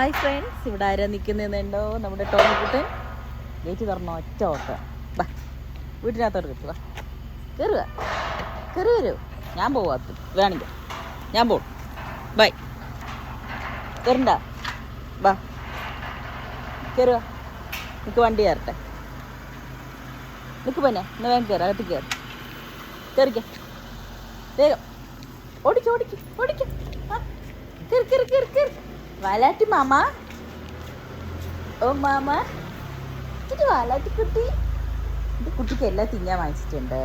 Hi friends ഇവിടെ ആരാ നിൽക്കുന്നതെന്നുണ്ടോ? നമ്മുടെ ടോമിക്കുട്ടൻ ഗേറ്റ് തുറന്നോ? ഒറ്റ ഓട്ട. വീട്ടിനകത്തോട്ട് കിട്ടുക കയറുക കയറി വരൂ. ഞാൻ പോവാത്ത വേണമെങ്കിൽ ഞാൻ പോ ബൈ കയറണ്ട വാ. കയറുക നിനക്ക് വണ്ടി കയറട്ടെ. നിൽക്ക് പോന്നെ. ഇന്ന് വേഗം കയറുക അകത്ത് കയറി കയറിക്കേ വേഗം. ഓടിക്കും ഓടിക്കും ഓടിക്കും ആ കയറി കയറി കയറി കയറി വാലാട്ടി മാമ? ഓ മാമ. ഇത് വാലാട്ടി കുട്ടി. ഇത് കുട്ടിക്ക് എല്ലാം തിന്നാൻ വാങ്ങിച്ചിട്ടുണ്ട്.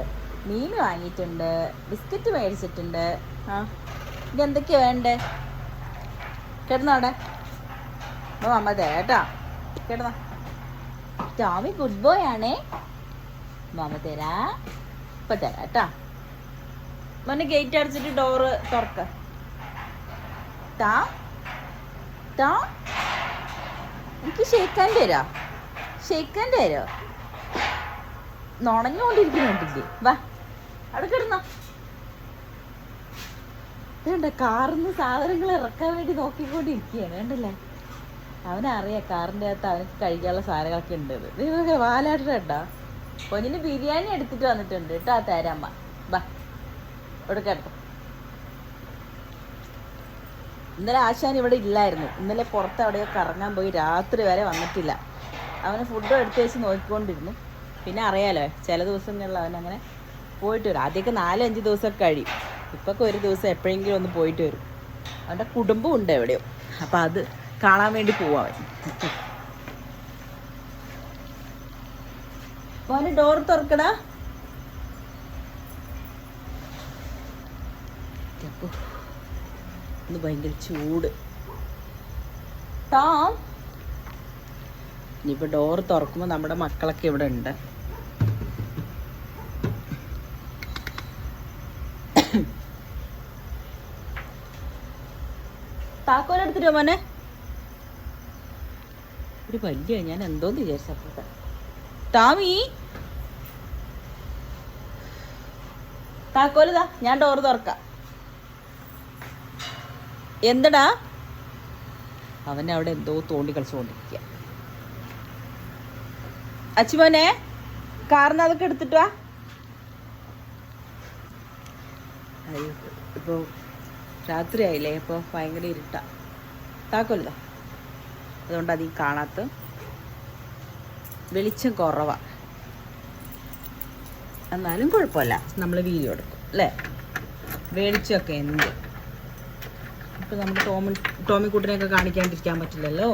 മീൻ വാങ്ങിയിട്ടുണ്ട്. ബിസ്ക്കറ്റ് മേടിച്ചിട്ടുണ്ട്. ആ ഇത് എന്തൊക്കെയാ വേണ്ടേ? കിടന്നോടെ ഓ അമ്മ തരാം കേട്ടോ. കിടന്നോ. ടോമി ഗുഡ് ബോയ് ആണേ. മാമ തരാ. ഇപ്പൊ തരാം കേട്ടോ. മോനെ ഗേറ്റ് അടച്ചിട്ട് ഡോറ് തുറക്ക. താ താ എനിക്ക് ഷേക്കാന്റെ തരാ. ഷേക്കാൻ തരോ. നുണഞ്ഞുകൊണ്ടിരിക്കുന്നുണ്ടില്ലേ? വാ അവിടെ കിടന്നോ. ഇതുണ്ട് കാറിന്ന് സാധനങ്ങൾ ഇറക്കാൻ വേണ്ടി നോക്കിക്കൊണ്ടിരിക്കുകയാണ് കണ്ടല്ലേ? അവനറിയാം കാറിന്റെ അകത്ത് അവനക്ക് കഴിക്കാനുള്ള സാധനങ്ങളൊക്കെ ഉണ്ട് ഇത് വാലാട്ട് കേട്ടാ പൊന്നിന് ബിരിയാണി എടുത്തിട്ട് വന്നിട്ടുണ്ട്. കേട്ടോ തരാമ്മ ബാ ഇവിടെ കേട്ടോ ഇന്നലെ ആശാൻ ഇവിടെ ഇല്ലായിരുന്നു. ഇന്നലെ പുറത്ത് അവിടെയോ കറങ്ങാൻ പോയി രാത്രി വരെ വന്നിട്ടില്ല. അവന് ഫുഡ് എടുത്തു വെച്ച് നോക്കിക്കൊണ്ടിരുന്നു. പിന്നെ അറിയാലോ ചില ദിവസങ്ങളിൽ അവൻ അങ്ങനെ പോയിട്ട് വരും. ആദ്യമൊക്കെ നാലഞ്ച് ദിവസമൊക്കെ കഴിയും. ഇപ്പൊക്കെ ഒരു ദിവസം എപ്പോഴെങ്കിലും ഒന്ന് പോയിട്ട് വരും. അവന്റെ കുടുംബം ഉണ്ട് എവിടെയോ. അപ്പം അത് കാണാൻ വേണ്ടി പോവാ അവൻ. മോനെ ഡോർ തുറക്കടാ. ഇന്ന് ഭയങ്കര ചൂട്. ടോം ഇനിയിപ്പോൾ ഡോർ തുറക്കുമ്പോൾ നമ്മുടെ മക്കളൊക്കെ ഇവിടെ ഉണ്ട്. താക്കോലെടുത്തിട്ടോ മോനെ? ഒരു വലിയ ഞാൻ എന്തോന്ന് വിചാരിച്ചപ്പോഴത്തെ ടാമി? താക്കോലിതാ ഞാൻ ഡോർ തുറക്കാം. എന്തടാ? അവൻ അവിടെ എന്തോ തോണ്ടി കളിച്ചുകൊണ്ടിരിക്കുക അച്ചുമോനെ കാറിന് അതൊക്കെ എടുത്തിട്ട് വാ. അയ്യോ ഇപ്പോൾ രാത്രിയായില്ലേ ഇപ്പോൾ ഭയങ്കര ഇരുട്ട. താക്കല്ലോ അതുകൊണ്ട് അത് കാണാത്ത വെളിച്ചം കുറവാ. എന്നാലും കുഴപ്പമില്ല. നമ്മൾ വീഡിയോ എടുക്കും അല്ലേ? വെളിച്ചമൊക്കെ എന്ത്? ഇപ്പം നമ്മുടെ ടോമി ടോമിക്കുട്ടനെയൊക്കെ കാണിക്കാണ്ടിരിക്കാൻ പറ്റില്ലല്ലോ.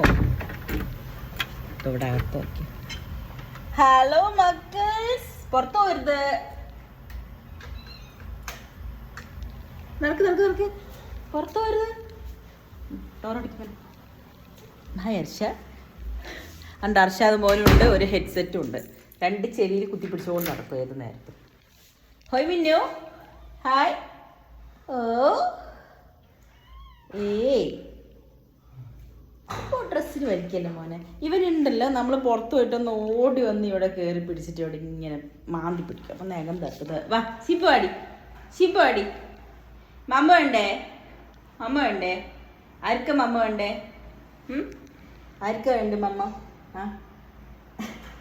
ഹലോ മക്കൾസ്. പുറത്തു പോരുത്. നടക്ക് നടക്ക് നടക്ക്. പുറത്തു പോരുത്. ഡോറടിക്കാൻ ഹായ് ഹർഷ. അണ്ട് അർഷാദ് മോനുണ്ട് ഒരു ഹെഡ്സെറ്റും ഉണ്ട്. രണ്ട് ചെവിയിൽ കുത്തി പിടിച്ചുകൊണ്ട് നടക്കും ഏത് നേരത്തും. ഹോയ് മിന്നു. ഹായ് ഓ. ഏയ്. ഡ്രസ്സിന് വലിക്കല്ലേ മോനെ? ഇവനുണ്ടല്ലോ നമ്മൾ പുറത്ത് പോയിട്ടൊന്ന് ഓടി വന്ന് ഇവിടെ കയറി പിടിച്ചിട്ട് ഇവിടെ ഇങ്ങനെ മാന്തി പിടിക്കും. അപ്പം നഖം തട്ടത് വാ ശിപ്പ് പാടി ശിപ്പ് പാടി മമ്മ വേണ്ടേ? മമ്മ വേണ്ടേ? ആർക്ക മമ്മ വേണ്ടേ? ആർക്ക വേണ്ട മമ്മ? ആ.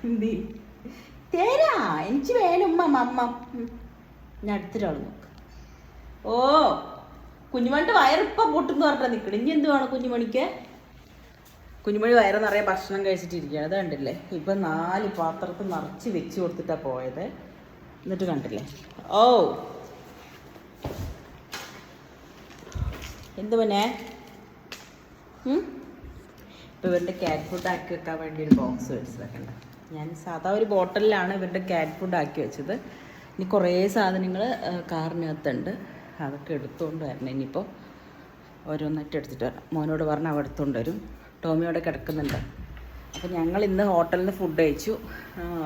എന്തി? തരാ. എനിക്ക് വേണം ഉമ്മ മമ്മ. ഞാൻ അടുത്തൊരാൾ നോക്ക്. ഓ. കുഞ്ഞുമണിന്റെ വയറിപ്പ പൊട്ടെന്ന് പറഞ്ഞാ നിൽക്കണം ഇനി എന്ത് വേണം കുഞ്ഞുമണിക്ക്? കുഞ്ഞുമണി വയറ് നിറയെ ഭക്ഷണം കഴിച്ചിട്ടിരിക്കുകയാണ്. അത് കണ്ടില്ലേ? ഇപ്പം നാല് പാത്രത്തിൽ നിറച്ച് വെച്ച് കൊടുത്തിട്ടാണ് പോയത്. എന്നിട്ട് കണ്ടില്ലേ? ഓ. എന്ത് പിന്നെ ഇപ്പം ഇവരുടെ ക്യാറ്റ് ഫുഡ് ആക്കി വെക്കാൻ വേണ്ടി ഒരു ബോക്സ് വെച്ച് വെക്കണ്ട ഞാൻ സാധാ ഒരു ബോട്ടലിലാണ് ഇവരുടെ ക്യാറ്റ് ഫുഡ് ആക്കി വെച്ചത്. ഇനി കുറേ സാധനങ്ങൾ കാറിനകത്തുണ്ട് അതൊക്കെ എടുത്തുകൊണ്ട് വരണം. ഇനിയിപ്പോൾ ഓരോന്നായിട്ട് എടുത്തിട്ട് വരാം. മോനോട് പറഞ്ഞാൽ അവിടെ എടുത്തുകൊണ്ട് വരും. ടോമിയോടെ കിടക്കുന്നുണ്ട്. അപ്പോൾ ഞങ്ങൾ ഇന്ന് ഹോട്ടലിൽ നിന്ന് ഫുഡ് കഴിച്ചു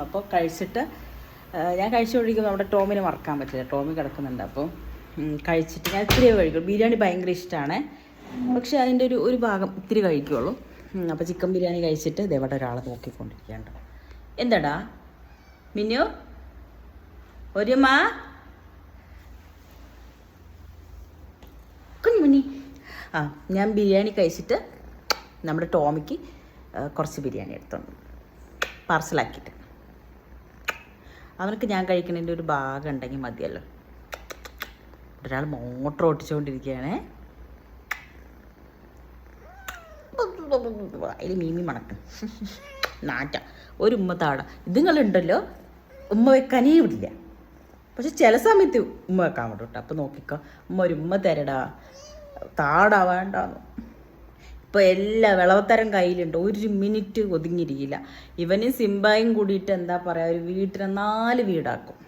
അപ്പോൾ കഴിച്ചിട്ട് ഞാൻ കഴിച്ചു കഴിച്ചുകൊണ്ടിരിക്കുമ്പോൾ നമ്മുടെ ടോമിന് മറക്കാൻ പറ്റില്ല. ടോമി കിടക്കുന്നുണ്ട്. അപ്പോൾ കഴിച്ചിട്ട് ഞാൻ ഇത്തിരി കഴിക്കും. ബിരിയാണി ഭയങ്കര ഇഷ്ടമാണ് പക്ഷേ അതിന്റെ ഒരു ഒരു ഭാഗം ഇത്തിരി കഴിക്കുള്ളൂ. അപ്പോൾ ചിക്കൻ ബിരിയാണി കഴിച്ചിട്ട് ഇതേവിടെ ഒരാളെ നോക്കിക്കൊണ്ടിരിക്കുകയാണ്. എന്താടാ? മിന്നു? ഒരു മാ കുഞ്ഞുമണി ആ ഞാൻ ബിരിയാണി കഴിച്ചിട്ട് നമ്മുടെ ടോമിക്ക് കുറച്ച് ബിരിയാണി എടുത്തോണ്ട് പാർസലാക്കിയിട്ട്. അവനക്ക് ഞാൻ കഴിക്കുന്നതിന്റെ ഒരു ഭാഗം ഉണ്ടെങ്കിൽ മതിയല്ലോ. ഒരാൾ മോട്ടർ ഓട്ടിച്ചുകൊണ്ടിരിക്കുകയാണേ അതിൽ മീമി മണക്കും. നാറ്റ. ഒരു ഉമ്മ താട. ഇതുങ്ങളുണ്ടല്ലോ ഉമ്മ വെക്കാനേ വിടില്ല. പക്ഷെ ചില സമയത്ത് ഉമ്മ വെക്കാൻ വിടും കേട്ടോ അപ്പം നോക്കിക്കോ. ഉമ്മ ഒരു ഉമ്മ തരടാ. താടാ വേണ്ടാന്ന്. ഇപ്പോൾ എല്ലാ വിളവത്തരം കയ്യിലുണ്ട്. ഒരു മിനിറ്റ് ഒതുങ്ങിയിരിക്കില്ല. ഇവനും സിംബായും കൂടിയിട്ട് എന്താ പറയുക ഒരു വീട്ടിനെ നാല് വീടാക്കും.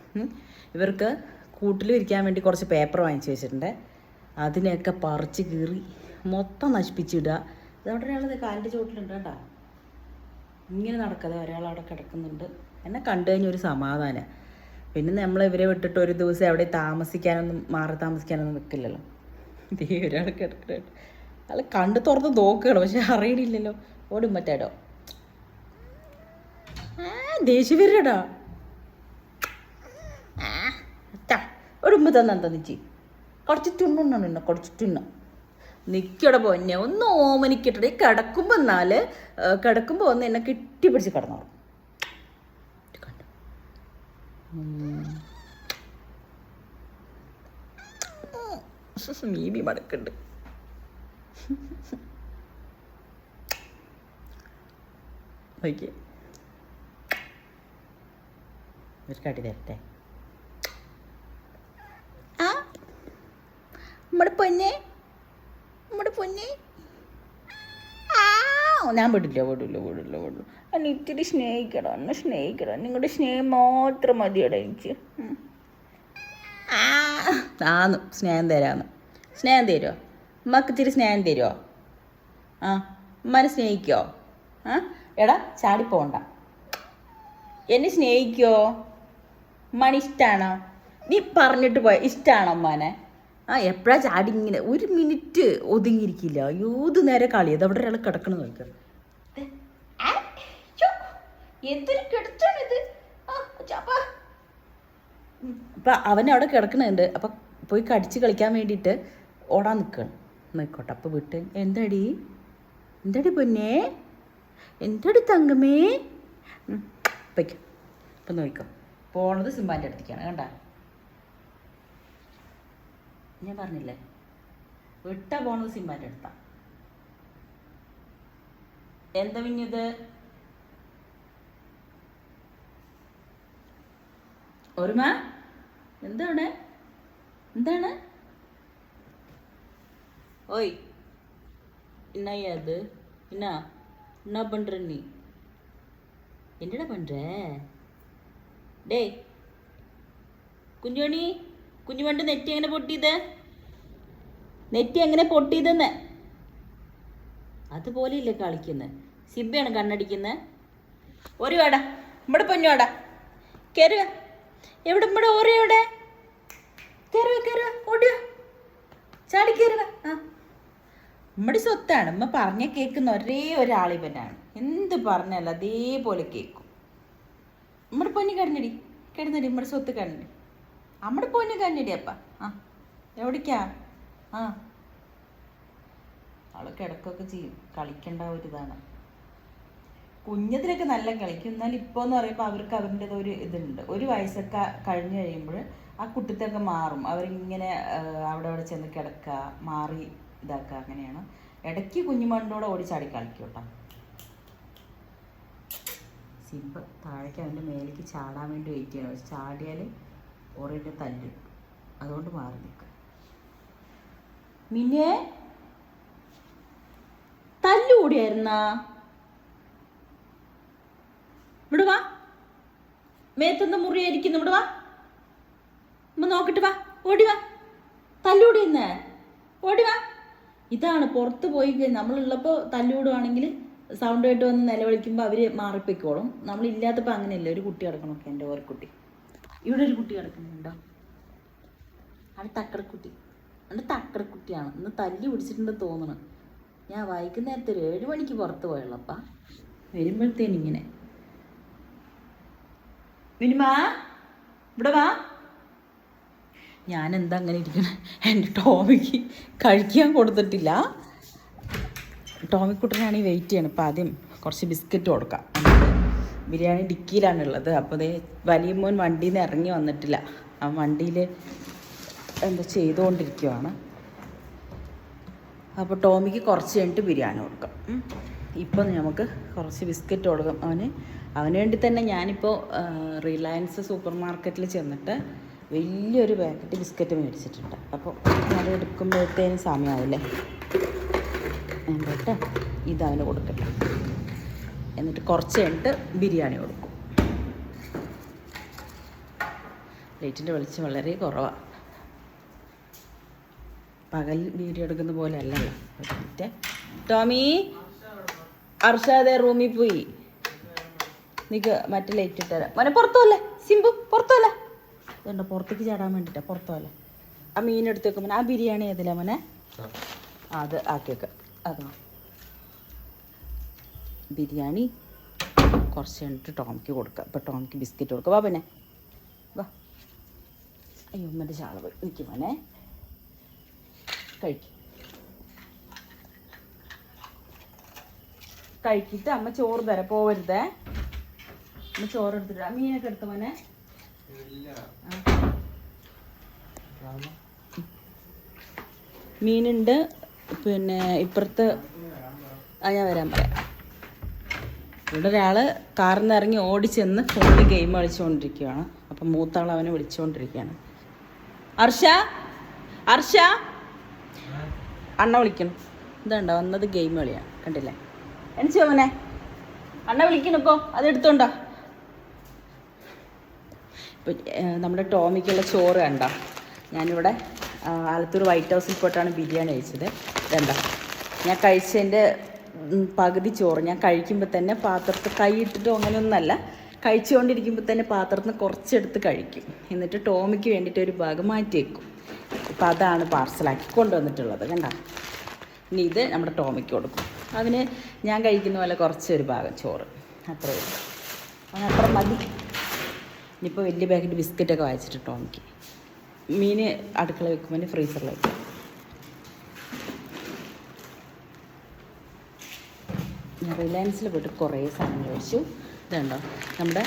ഇവർക്ക് കൂട്ടിൽ ഇരിക്കാൻ വേണ്ടി കുറച്ച് പേപ്പർ വാങ്ങിച്ചു വെച്ചിട്ടുണ്ട്. അതിനെയൊക്കെ പറിച്ച് കീറി മൊത്തം നശിപ്പിച്ചിടുക. അതവിടെ ഒരാൾ കാലിന്റെ ചോട്ടിലുണ്ട് കേട്ടോ. ഇങ്ങനെ നടക്കാതെ ഒരാൾ അവിടെ കിടക്കുന്നുണ്ട്. എന്നെ കണ്ടു കഴിഞ്ഞ ഒരു സമാധാനം. പിന്നെ നമ്മൾ ഇവരെ വിട്ടിട്ട് ഒരു ദിവസം എവിടെ താമസിക്കാനൊന്നും മാറി താമസിക്കാനൊന്നും നിൽക്കില്ലല്ലോ ദേ ഒരാൾ കിടക്കുന്നുണ്ട് അയാൾ കണ്ട് തുറന്ന് നോക്കുകയാണ് പക്ഷെ അറിയണില്ലല്ലോ. ഓടും മറ്റേടോ ആ ദേഷ്യം വരടാ ഒരു ഉമ്മ തന്നെ എന്താ നിച്ചി? കുറച്ച് തിണ്ണുണ്ണ കുറച്ച് തിണ്ണ. നിൽക്കട പൊന്നെ ഒന്ന് ഓമനിക്കട്ടെ കിടക്കുമ്പോ എന്നാൽ കിടക്കുമ്പോ ഒന്ന് എന്നെ കെട്ടിപ്പിടിച്ച് കിടന്നോളും. കണ്ടോ? ഉം. ബി മടക്കുണ്ട് ഓക്കെ ഒരു കടി തരട്ടെ. ആ? നമ്മുടെ പൊന്നെ? നമ്മുടെ പൊന്നെ? ഞാൻ വിടില്ല വിടില്ല വിടില്ല വിടില്ല. എന്നെ ഇത്തിരി സ്നേഹിക്കണം എന്നെ സ്നേഹിക്കണം നിങ്ങളുടെ സ്നേഹം മാത്രം മതിയടാ എനിക്ക്. ആന്ന് സ്നേഹം തരാന്ന്. സ്നേഹം തരുമോ ഉമ്മക്ക് ഇത്തിരി സ്നേഹം തരുമോ ആ ഉമ്മനെ സ്നേഹിക്കോ? ആ എടാ ചാടിപ്പോണ്ട എന്നെ സ്നേഹിക്കോ? ഉമ്മാനെ ഇഷ്ടമാണോ നീ പറഞ്ഞിട്ട് പോയ ഇഷ്ടമാണോ ഉമ്മാനെ? ആ എപ്പോഴാ ചാടി ഇങ്ങനെ? ഒരു മിനിറ്റ് ഒതുങ്ങിയിരിക്കില്ല. ഏത് നേരെ കളി. അത് അവിടെ ഒരാൾ കിടക്കണം നോക്കാം. എന്തൊരു കിടച്ചാണിത് അപ്പൊ അവൻ അവിടെ കിടക്കണുണ്ട്. അപ്പൊ പോയി കടിച്ച് കളിക്കാൻ വേണ്ടിയിട്ട് ഓടാൻ നിൽക്കണം. നിൽക്കോട്ടെ അപ്പോൾ വിട്ട്. എന്താടി? എന്താടി പൊന്നേ? എന്താടി തങ്കമേ ഉം, ഇപ്പം നോക്കാം. പോണത് സിംബാന്റെ അടുത്തേക്കാണ് കണ്ട? ഞാൻ പറഞ്ഞില്ലേ? വിട്ട പോണത് സിംബാന്റെ അടുത്താ. എന്താ പിന്നത് ഓർമ്മ എന്താണ്? എന്താണ്? ஓய் என்னய்யா அது என்ன என்ன பண்ற நீ என்னடா பண்ற டேய் കുഞ്ഞുമണി കുഞ്ഞുമണ്ട് നെറ്റി എങ്ങനെ പൊട്ടിയത് നെറ്റി എങ്ങനെ പൊട്ടിയതെന്ന് അതുപോലെയില്ലേ കളിക്കുന്നത് സിബയാണ് കണ്ണടിക്കുന്നത് ഒരു വേടാ ഇവിടെ പൊന്നു വേടാ കയറുക എവിടെ ഇവിടെ ഓരോ എവിടെ നമ്മുടെ സ്വത്താണ്. നമ്മൾ പറഞ്ഞ കേൾക്കുന്ന ഒരേ ഒരാളിവനാണ് എന്ത് പറഞ്ഞാലും അതേപോലെ കേൾക്കും. നമ്മുടെ പൊന്നു കണ്ണടി കിടന്നടി നമ്മുടെ സ്വത്ത് കണ്ണടി നമ്മുടെ പൊന്നു കണ്ണടി അപ്പ. ആ എവിടേക്കാ? ആ. അവൾ കിടക്കൊക്കെ ചെയ്യും. കളിക്കേണ്ട ഒരു ഇതാണ് കുഞ്ഞതിലൊക്കെ നല്ല കളിക്കും. എന്നാൽ ഇപ്പോൾ എന്ന് പറയുമ്പോൾ അവർക്ക് അവരുടേത് ഒരു ഇതുണ്ട്. ഒരു വയസ്സൊക്കെ കഴിഞ്ഞ് കഴിയുമ്പോൾ ആ കുട്ടിത്തൊക്കെ മാറും. അവരിങ്ങനെ അവിടെ അവിടെ ചെന്ന് കിടക്കുക മാറി ഇതാക്കുക അങ്ങനെയാണ്. ഇടയ്ക്ക് കുഞ്ഞുമണ്ണിനോട് ഓടിച്ചാടി കളിക്കും കേട്ടോ. സിംബ താഴേക്ക് അവന്റെ മേലേക്ക് ചാടാൻ വേണ്ടി വെയിറ്റ് ചെയ്യണം. പക്ഷെ ചാടിയാൽ ഓറിന്റെ തല്ലും. അതുകൊണ്ട് മാറി നിൽക്കും മിന്നെ തല്ലുകൂടിയായിരുന്നാ ഇവിടെ വാ. മേത്തുന്ന മുറിയായിരിക്കുന്നു ഇവിടെ വാ. നോക്കട്ടെ വാ. ഓടി വാ. തല്ലൂടി ഇന്ന്. ഓടി വാ. ഇതാണ് പുറത്ത് പോയി നമ്മളുള്ളപ്പോൾ തല്ലുവിടുവാണെങ്കിൽ സൗണ്ട് കേട്ട് വന്ന് നിലവിളിക്കുമ്പോൾ അവർ മാറിപ്പോയിക്കോളും. നമ്മളില്ലാത്തപ്പോൾ അങ്ങനെയല്ല. ഒരു കുട്ടി കിടക്കണമൊക്കെ എന്റെ കുട്ടി. ഇവിടെ ഒരു കുട്ടി കിടക്കുന്നുണ്ടോ? അത് തക്കടക്കുട്ടി. അത് തക്കടക്കുട്ടിയാണ്. ഇന്ന് തല്ലി പിടിച്ചിട്ടുണ്ടെന്ന് തോന്നണം. ഞാൻ വൈകുന്നേരത്തെ ഒരു ഏഴ് മണിക്ക് പുറത്ത് പോയുള്ളപ്പാ. വരുമ്പോഴത്തേനിങ്ങനെ മിനിമാ ഇവിടെ വാ. ഞാൻ എന്താ അങ്ങനെ ഇരിക്കുന്നത് എന്റെ ടോമിക്ക് കഴിക്കാൻ കൊടുത്തിട്ടില്ല. ടോമിക്കുട്ടനാണ് ഈ വെയിറ്റ് ചെയ്യണം. അപ്പോൾ ആദ്യം കുറച്ച് ബിസ്ക്കറ്റ് കൊടുക്കാം. ബിരിയാണി ഡിക്കിയിലാണുള്ളത് അപ്പോൾ അതേ വലിയ മോൻ വണ്ടിയിൽ നിന്ന് ഇറങ്ങി വന്നിട്ടില്ല. ആ വണ്ടിയിൽ എന്താ ചെയ്തുകൊണ്ടിരിക്കുവാണ് അപ്പോൾ ടോമിക്ക് കുറച്ച് കഴിഞ്ഞിട്ട് ബിരിയാണി കൊടുക്കാം. ഇപ്പം നമുക്ക് കുറച്ച് ബിസ്ക്കറ്റ് കൊടുക്കാം. അവന് അവന് വേണ്ടി തന്നെ ഞാനിപ്പോൾ റിലയൻസ് സൂപ്പർ മാർക്കറ്റിൽ ചെന്നിട്ട് വലിയൊരു പാക്കറ്റ് ബിസ്ക്കറ്റ് മേടിച്ചിട്ടുണ്ട്. അപ്പോൾ അത് എടുക്കുമ്പോഴത്തേനും സമയമാവില്ലേ എന്നിട്ട് ഇതവന് കൊടുക്കട്ടെ. എന്നിട്ട് കുറച്ച് കഴിഞ്ഞിട്ട് ബിരിയാണി കൊടുക്കും. ലൈറ്റിന്റെ വെളിച്ചം വളരെ കുറവാണ് പകൽ വീഡിയോ എടുക്കുന്ന പോലെ അല്ലല്ലോ. ടോമി അർഷാദെ റൂമിൽ പോയി. നിക്ക് മറ്റേ ലൈറ്റ് ഇട്ടുതരാം മോനെ പുറത്തുമല്ലേ സിമ്പു പുറത്തുമല്ല ഇതുണ്ടോ പുറത്തേക്ക് ചാടാൻ വേണ്ടിയിട്ടാ പുറത്തുമല്ലേ ആ മീൻ എടുത്ത് വെക്കും മോനെ ആ ബിരിയാണി ഏതില്ല മോനെ? ആ, അത് ആക്കി വെക്കാം. അതോ ബിരിയാണി കുറച്ച് കഴിഞ്ഞിട്ട് ടോമിക്ക് കൊടുക്കുക ഇപ്പം ടോമിക്ക് ബിസ്ക്കറ്റ് കൊടുക്കുക വാ പിന്നെ വാ. അയ്യോ ഉമ്മന്റെ ചാള പോയി. നിൽക്കും മോനെ. കഴിക്കും. കഴിക്കിട്ട് അമ്മ ചോറ് തരാം. പോവരുതേ. അമ്മ ചോറ് എടുത്തിട്ട് മീനൊക്കെ എടുത്ത മോനെ? ആ. മീനുണ്ട്. പിന്നെ ഇപ്പുറത്ത് ആ ഞാൻ വരാൻ പറയാം. ഇവിടെ ഒരാൾ കാറിൽ നിന്ന് ഇറങ്ങി ഓടിച്ചെന്ന് ഫോണിൽ ഗെയിം കളിച്ചുകൊണ്ടിരിക്കുകയാണ് അപ്പം മൂത്താൾ അവനെ വിളിച്ചുകൊണ്ടിരിക്കുകയാണ് അർഷ? അർഷ? അണ്ണ വിളിക്കണം ഇതാണ്ടോ വന്നത് ഗെയിം കളിയാണ് കണ്ടില്ലേ? എണിച്ചോ അവനെ അണ്ണ വിളിക്കണം ഇപ്പോൾ അത് എടുത്തോണ്ടോ നമ്മുടെ ടോമിക്കുള്ള ചോറ് കണ്ട. ഞാനിവിടെ ആലത്തൂർ വൈറ്റ് ഹൗസിൽ പോയിട്ടാണ് ബിരിയാണി കഴിച്ചത്. ഇതെന്താ? ഞാൻ കഴിച്ചതിന്റെ പകുതി ചോറ്. ഞാൻ കഴിക്കുമ്പോൾ തന്നെ പാത്രത്തിൽ കൈ ഇട്ടിട്ടോ അങ്ങനെയൊന്നല്ല. കഴിച്ചുകൊണ്ടിരിക്കുമ്പോൾ തന്നെ പാത്രത്തിൽ നിന്ന് കുറച്ചെടുത്ത് കഴിക്കും. എന്നിട്ട് ടോമിക്ക് വേണ്ടിയിട്ട് ഒരു ഭാഗം മാറ്റി വെക്കും. അപ്പോൾ അതാണ് പാർസലാക്കി കൊണ്ടുവന്നിട്ടുള്ളത്. കണ്ട? ഇനി ഇത് നമ്മുടെ ടോമിക്ക് കൊടുക്കും. അതിന് ഞാൻ കഴിക്കുന്ന പോലെ കുറച്ചൊരു ഭാഗം ചോറ്. അത്രയേ ഉള്ളൂ. അത്ര മതി. ഇനിയിപ്പോൾ വലിയ പാക്കറ്റ് ബിസ്ക്കറ്റൊക്കെ വായിച്ചിട്ടോ എനിക്ക്. മീൻ അടുക്കള വെക്കുമ്പോൾ ഫ്രീസറിൽ വെക്കും. റിലയൻസിൽ പോയിട്ട് കുറേ സാധനങ്ങൾ കഴിച്ചു ഇതുണ്ടോ? നമ്മുടെ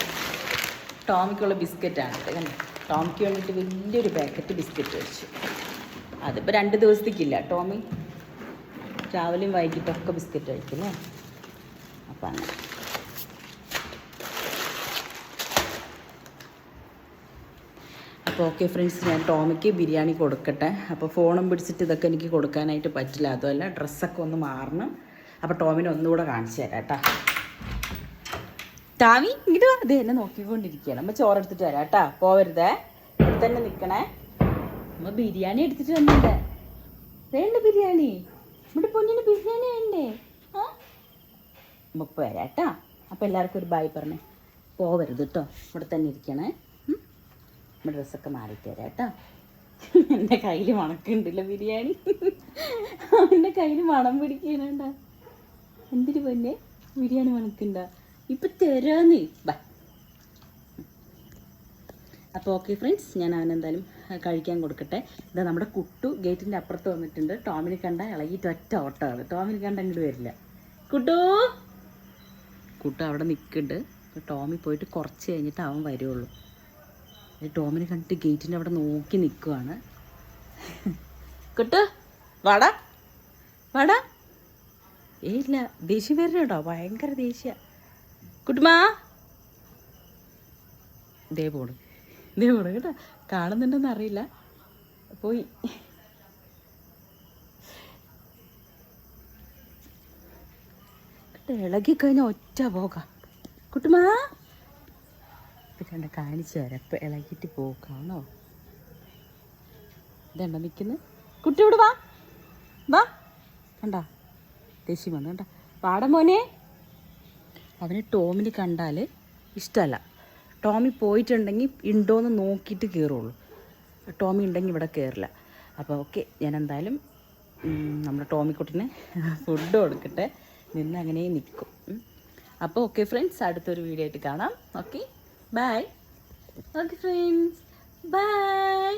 ടോമിക്കുള്ള ബിസ്ക്കറ്റാണ് കണ്ടോ? ടോമിക്ക് വേണ്ടിയിട്ട് വലിയൊരു പാക്കറ്റ് ബിസ്ക്കറ്റ് കഴിച്ചു അതിപ്പോൾ രണ്ട് ദിവസത്തേക്കില്ല. ടോമി രാവിലെയും വൈകിട്ടൊക്കെ ബിസ്ക്കറ്റ് കഴിക്കില്ലേ അപ്പം അങ്ങനെ. അപ്പോൾ ഓക്കെ ഫ്രണ്ട്സ് ഞാൻ ടോമിക്ക് ബിരിയാണി കൊടുക്കട്ടെ. അപ്പോൾ ഫോണും പിടിച്ചിട്ട് ഇതൊക്കെ എനിക്ക് കൊടുക്കാനായിട്ട് പറ്റില്ല. അതുമല്ല ഡ്രസ്സൊക്കെ ഒന്ന് മാറണം. അപ്പോൾ ടോമിനെ ഒന്നുകൂടെ കാണിച്ചു തരാം കേട്ടാ. ടാമി ഇങ്ങോട്ട് അത് ദേ എന്നെ നോക്കിക്കൊണ്ടിരിക്കുകയാണ്. ചോറ് എടുത്തിട്ട് വരാം കേട്ടാ. പോവരുതേ. ഇവിടെ തന്നെ നിൽക്കണേ. നമ്മൾ ബിരിയാണി എടുത്തിട്ട് വന്നിട്ടേ വേണ്ട ബിരിയാണി. ഇവിടെ പൊന്നിന് ബിരിയാണി വേണ്ടേ? ആ? നമുക്ക് വരാം കേട്ടാ. അപ്പോൾ എല്ലാവർക്കും ഒരു ബായ് പറഞ്ഞേ. പോവരുത് കേട്ടോ. ഇവിടെ തന്നെ ഇരിക്കണേ. നമ്മുടെ ഡ്രസ്സൊക്കെ വരാം കേട്ടോ. എന്റെ കയ്യിൽ മണക്കുണ്ടല്ലോ ബിരിയാണി. അവന്റെ കയ്യിൽ മണം പിടിക്കണണ്ട എന്തിനു പൊന്നെ. ബിരിയാണി മണക്കുണ്ട. ഇപ്പൊ തരാന്ന്. ബാ. അപ്പോൾ ഓക്കെ ഫ്രണ്ട്സ് ഞാൻ അവനെന്തായാലും കഴിക്കാൻ കൊടുക്കട്ടെ. ഇതാ നമ്മുടെ കുട്ടു ഗേറ്റിന്റെ അപ്പുറത്ത് വന്നിട്ടുണ്ട്. ടോമിനെ കണ്ട ഇളകിയിട്ട് ഒറ്റ ഓട്ടമാണ് ടോമിനെ കണ്ട അങ്ങോട്ട് വരില്ല. കുട്ടു! കുട്ടു അവിടെ നിൽക്കുന്നുണ്ട്. ടോമി പോയിട്ട് കുറച്ച് കഴിഞ്ഞിട്ട് അവൻ വരുള്ളൂ. ടോമിനെ കണ്ടിട്ട് ഗേറ്റിന്റെ അവിടെ നോക്കി നിൽക്കുവാണ്. കിട്ടു. വാടാ. വാടാ. ഏ ഇല്ല ദേഷ്യം കേട്ടോ. ഭയങ്കര ദേഷ്യ. കുട്ടുമാ ദേ പോണ്. ദേ പോണ് കേട്ടോ. കാണുന്നുണ്ടെന്ന് അറിയില്ല. പോയി. ഇളകി കഴിഞ്ഞാൽ ഒറ്റ പോകാം. കുട്ടുമാ കണ്ട കാണിച്ചു തരാം. ഇപ്പം ഇളകിയിട്ട് പോക്കാണോ? ഇതണ്ട നിൽക്കുന്നത് കുട്ടി ഇവിടെ വാ. വാ. കണ്ടാ? ദേഷ്യം വന്നു. കണ്ട? പാട മോനെ. അവന് ടോമിന് കണ്ടാൽ ഇഷ്ടമല്ല ടോമി പോയിട്ടുണ്ടെങ്കിൽ ഉണ്ടോയെന്ന് നോക്കിയിട്ട് കയറുള്ളൂ ടോമി ഉണ്ടെങ്കിൽ ഇവിടെ കയറില്ല അപ്പോൾ ഓക്കെ ഞാൻ എന്തായാലും നമ്മുടെ ടോമിക്കുട്ടിന് ഫുഡ് കൊടുക്കട്ടെ. നിന്ന് അങ്ങനെ നിൽക്കും അപ്പോൾ ഓക്കെ ഫ്രണ്ട്സ് അടുത്തൊരു വീഡിയോ ആയിട്ട് കാണാം. Okay. Bye okay friends bye